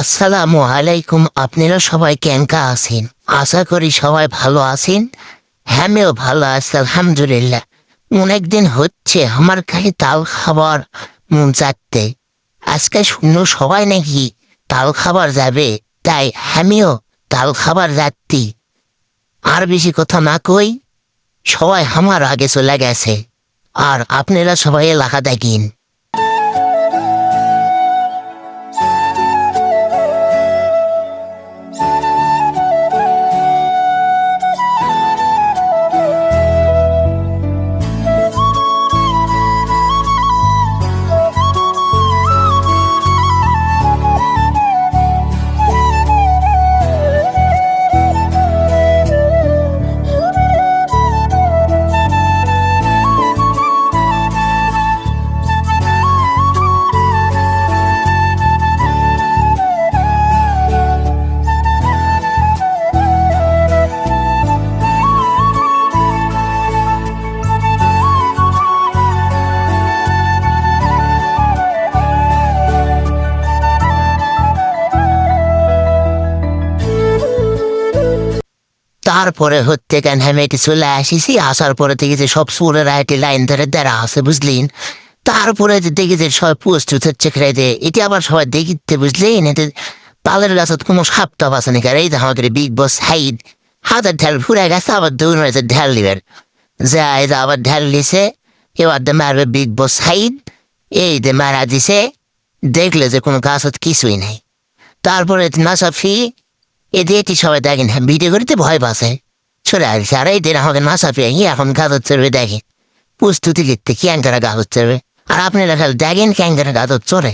আসসালামু আলাইকুম, আপনারা সবাই কেঙ্কা আছেন? আশা করি সবাই ভালো আছেন। হ্যামিও ভালো আছি, আলহামদুলিল্লাহ। অনেকদিন হচ্ছে আমার কাছে তাল খাবার মন চাচ্ছে আজকে শুনো সবাই নাকি তাল খাবার যাবে, তাই আমিও তাল খাবার যাচ্ছি। আর বেশি কথা না কই, সবাই আমার আগে চলে গেছে। আর আপনারা সবাই এলাকা দেখেন। তারপরে হচ্ছে কেন হেমেটে চলে আসিছি আসার পরে দেখেছি সব সুরের আইটি লাইন ধরে দাঁড়া আছে, বুঝলিন? তারপরে যে দেখেছি সবাই পোস্ট হচ্ছে খেয়ে এটি আবার সবাই দেখিতে বুঝলেন? এতে তালের গাছত কোনো সাপ টাপ আছে নাকি? এই যে আমাদের বিগ বস হাইড হাতের ঢেল ফুরে গেছে, আবার দৌড় হয়েছে ঢেল দিবেন। যা, এই যে আবার ঢেল দিছে, এবার দিয়ে মারবে বিগ বস হাইড এই দে মারা দিছে, দেখলে যে কোনো গাছত কিছুই নাই। তারপরে নাসাফি এদের এটি সবাই দেখেন হ্যাঁ ভিডিও করিতে ভয় পাচ্ছে চলে আসছে, আর হবে না আমাকে নাসাফি এখন গাদর চড়বে দেখে প্রস্তুতি লিখতে ক্যাঙ্কারা গাছ চড়বে আর আপনারা খালি দেখেন ক্যাঙ্কারা গাদর চড়ে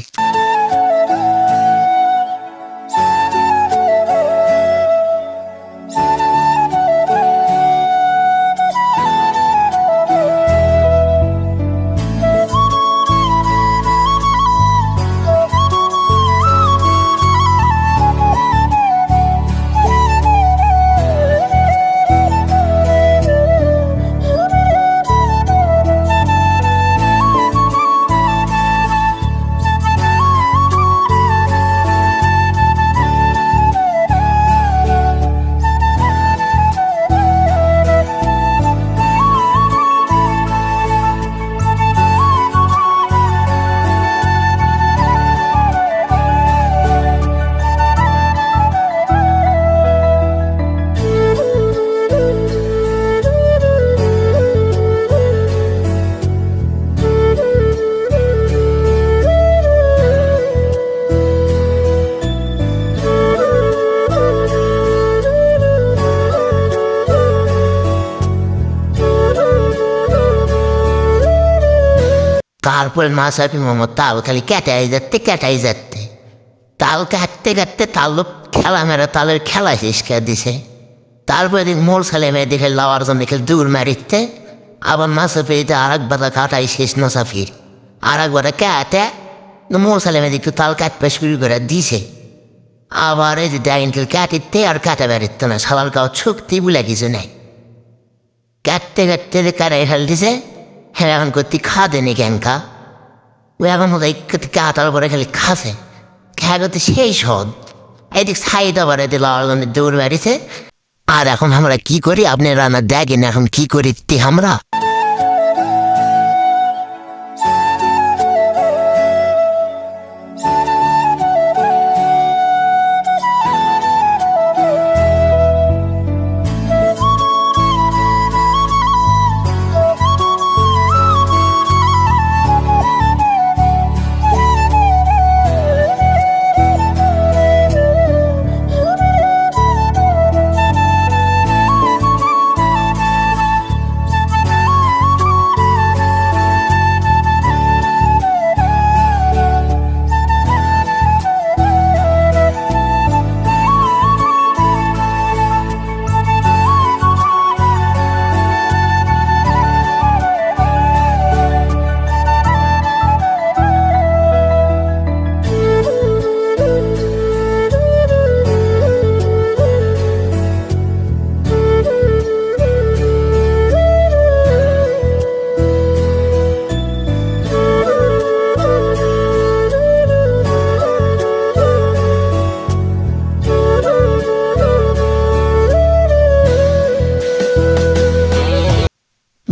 তারপরে মাসাফি মোহাম্মদ তাল খালি কেটাই যাচ্ছে কেটাই যাচ্ছে তাল কাটতে কাটতে তাল খেলা মেরা তালের খেলা শেষ করে দিছে তারপরে মোর ছেলে মেয়ে দেখে লাওয়ার জন্য দেখে দূর মারিতে আবার মাসাফিতে আর একবার কাটাই শেষ নসাফির আর একবার কাটে মোর ছেলে মেয়ে একটু তাল কাটতে শুরু করে দিছে আবার এই যে ডাইনকেল কাটিতে আর কাটা বেরোতে না সালার কাউ শক্তি বলে কিছু নাই কাটতে কাটতে কাটাই ফেল দিছে হ্যাঁ এখন করতে খা দেনি ক্যাঙ্কা ও এখন হতো কাটার পরে খালি খাসে খেয়া করতে সেই সদ এদিক সাইড আবার দিল দৌড় বাড়িছে। আর এখন আমরা কি করি? আপনি রান্না দেখেন এখন কি করি? আমরা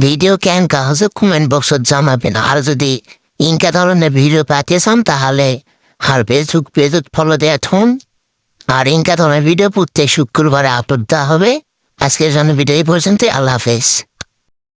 ভিডিও কেন কাহছে কমেন্ট বক্সত জানাবেন আর যদি ইনকা ধরনের ভিডিও পাতে চান, তাহলে আর ফেসবুক পেজত ফলো দেয়া থুন। আর ইনকা ধরনের ভিডিও প্রত্যেক শুক্রবারে আপলোড দেওয়া হবে। আজকের জন্য ভিডিও এই পর্যন্ত আল্লাহ হাফেজ।